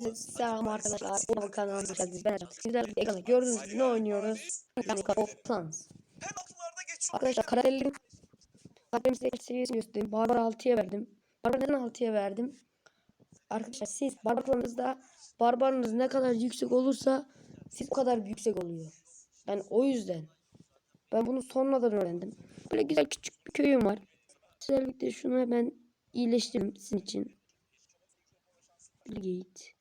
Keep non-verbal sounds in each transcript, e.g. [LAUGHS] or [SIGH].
Selam arkadaşlar. Bu kanalına hoş geldiniz. Ben Ercan. Sizler ekranda gördüğünüz gibi ne oynuyoruz? Yani geçiyor. Arkadaşlar karakterlerim karakterimizde seviyesini göstereyim. Barbar 6'ya verdim. Barbar neden 6'ya verdim? Arkadaşlar siz barbarlarınızda barbarınız ne kadar yüksek olursa siz o kadar yüksek oluyor. Yani o yüzden ben bunu sonradan öğrendim. Böyle güzel küçük bir köyüm var. Birlikte şunu hemen iyileştireyim sizin için. Gate.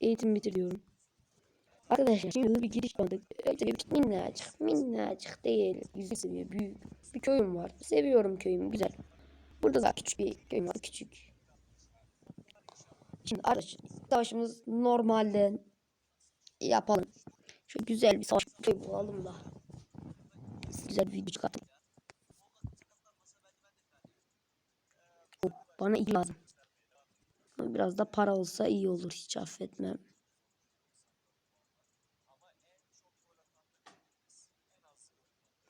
Eğitim bitiriyorum. Arkadaşlar şimdi bir giriş yapmadık. Öyle bir minnacık, minnacık değil. Güzel seviye, büyük bir köyüm var. Seviyorum köyümü, güzel. Burada da küçük bir köyüm var, küçük. Şimdi arkadaşlar savaşımız normalden yapalım. Şöyle güzel bir savaş köy bulalım da. Güzel bir video çıkartalım. Bana iyi lazım. Biraz da para olsa iyi olur. Hiç affetmem.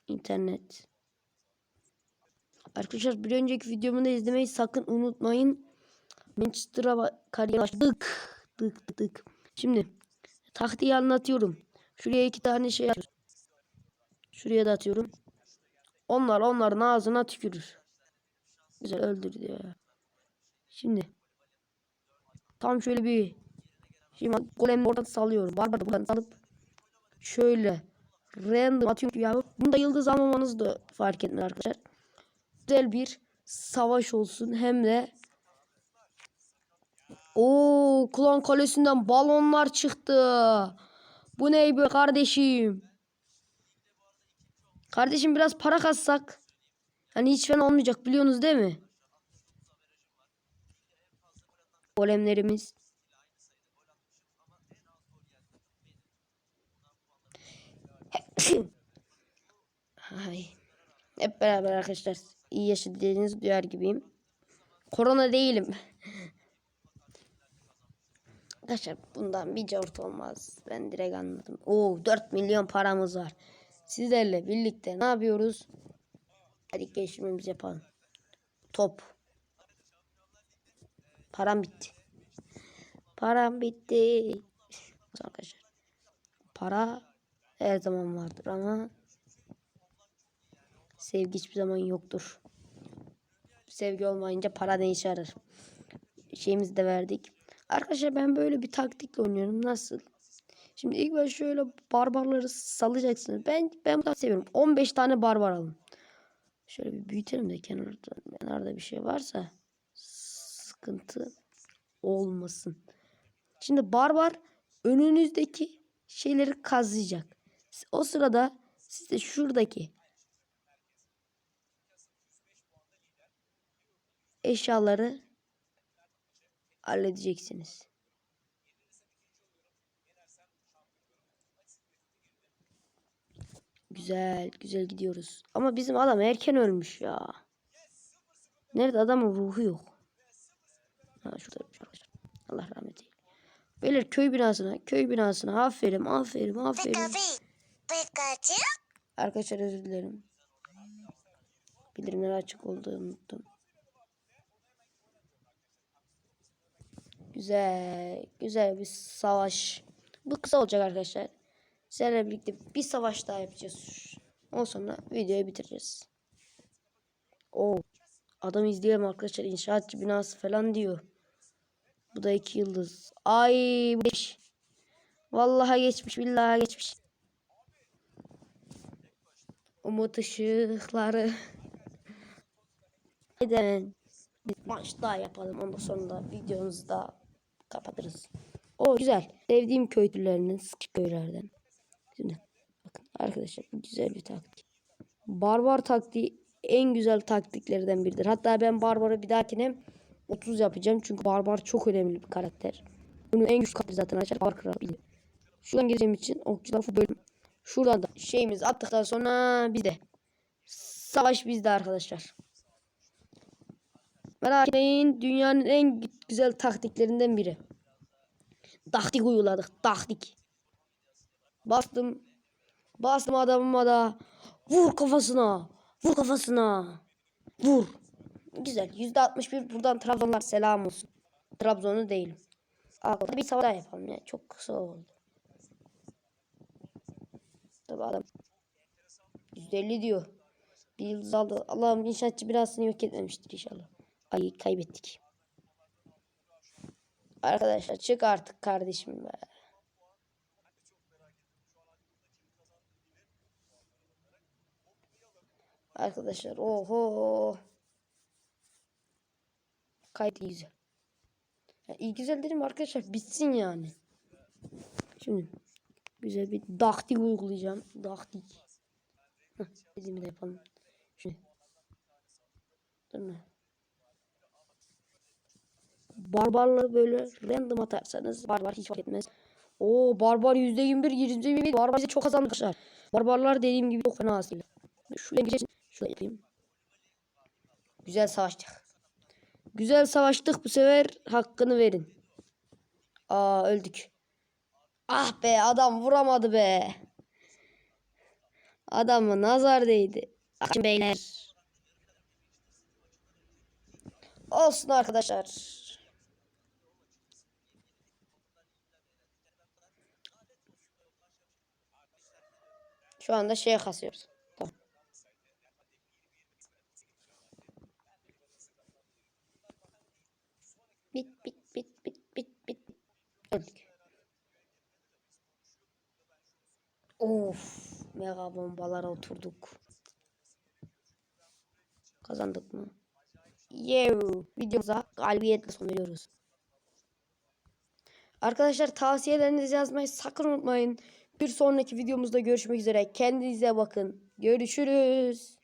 İnternet. Arkadaşlar bir önceki videomu da izlemeyi sakın unutmayın. Manchester'a kariyer başladık. Dık dık dık. Şimdi taktiği anlatıyorum. Şuraya iki tane şey atıyoruz. Şuraya da atıyorum. Onlar onların ağzına tükürür. Güzel öldür diyor. Şimdi tam şöyle bir şimdi golem oradan salıyorum. Barbar da buradan salıp şöyle random atıyorum ya bunda yıldız almamanız da fark etmez arkadaşlar. Güzel bir savaş olsun hem de o klan kalesinden balonlar çıktı. Bu ne be kardeşim? Kardeşim biraz para kassak. Hani hiç fena olmayacak biliyorsunuz değil mi? Golemlerimiz. Ay. Hep beraber arkadaşlar iyi yaşadığınızı duyar gibiyim. Korona değilim. Arkadaşlar bundan bir cort olmaz. Ben direkt anladım. Oo 4 milyon paramız var. Sizlerle birlikte ne yapıyoruz? Hadi geliştirmemizi yapalım. Top. Param bitti. Param bitti. Arkadaşlar. Para her zaman vardır ama sevgi hiçbir zaman yoktur. Sevgi olmayınca para ne işe? Şeyimizi de verdik. Arkadaşlar ben böyle bir taktikle oynuyorum. Nasıl? Şimdi ilk başta şöyle barbarları salacaksınız. Ben ben bunu seviyorum. 15 tane barbar alın. Şöyle bir büyütelim de kenarda, kenarda bir şey varsa sıkıntı olmasın. Şimdi barbar önünüzdeki şeyleri kazıyacak. O sırada siz de şuradaki eşyaları halledeceksiniz. Güzel, güzel gidiyoruz. Ama bizim adam erken ölmüş ya. Nerede adamın ruhu yok. Ha şurada arkadaşlar. Allah rahmet eylesin. Beyler köy binasına, köy binasına. Aferin, aferin, aferin. Arkadaşlar özür dilerim. Bildirimler açık olduğunu unuttum. Güzel, güzel bir savaş. Bu kısa olacak arkadaşlar. Seninle birlikte bir savaş daha yapacağız. Ondan sonra videoyu bitireceğiz. O adam izleyelim arkadaşlar. İnşaatçı binası falan diyor. Bu da iki yıldız. Ay geç. Vallahi geçmiş billahi geçmiş. Umut ışıkları. [LAUGHS] Neden? Maç daha yapalım. Ondan sonra da videomuzu da kapatırız. O güzel. Sevdiğim köy türlerinin sıkı köylerden. Şimdi bakın arkadaşlar bu güzel bir taktik. Barbar taktiği en güzel taktiklerden biridir. Hatta ben Barbar'ı bir dahakine 30 yapacağım. Çünkü Barbar çok önemli bir karakter. Bunun en güçlü karakteri zaten arkadaşlar Barbar Kral bilir. Şuradan gireceğim için okçular bu bölüm. Şuradan da şeyimizi attıktan sonra bizde. Savaş bizde arkadaşlar. Merak etmeyin dünyanın en güzel taktiklerinden biri. Taktik uyguladık. Taktik. Bastım. Bastım adamıma da. Vur kafasına. Vur kafasına. Vur. Güzel. %61 buradan Trabzonlar selam olsun. Trabzonlu değilim. Aa, bir savaş daha yapalım ya. Çok kısa oldu. Tabi adam. %50 diyor. Bir yıldız aldı. Allah'ım inşaatçı binasını yok etmemiştir inşallah. Ay kaybettik. Arkadaşlar çık artık kardeşim be. Arkadaşlar oho. Kayıt iyi güzel. Ya iyi güzel dedim arkadaşlar bitsin yani. Şimdi güzel bir daktik uygulayacağım. Daktik. Heh, dediğimi de yapalım. Şimdi. Değil mi? Barbarları böyle random atarsanız barbar hiç fark etmez. Oo barbar %21 %21 barbar bize çok kazandı arkadaşlar. Barbarlar dediğim gibi çok fena aslında. Şuraya geçelim. Şöyle yapayım. Güzel savaştık. Güzel savaştık bu sefer hakkını verin. Aa öldük. Ah be adam vuramadı be. Adamı nazar değdi. Akın beyler. Olsun arkadaşlar. Şu anda şeye kasıyoruz. Bit bit bit bit bit bit. Öldük. Of, mega bombalara oturduk. Kazandık mı? Yew. Videomuza galibiyetle son veriyoruz. Arkadaşlar tavsiyelerinizi yazmayı sakın unutmayın. Bir sonraki videomuzda görüşmek üzere. Kendinize bakın. Görüşürüz.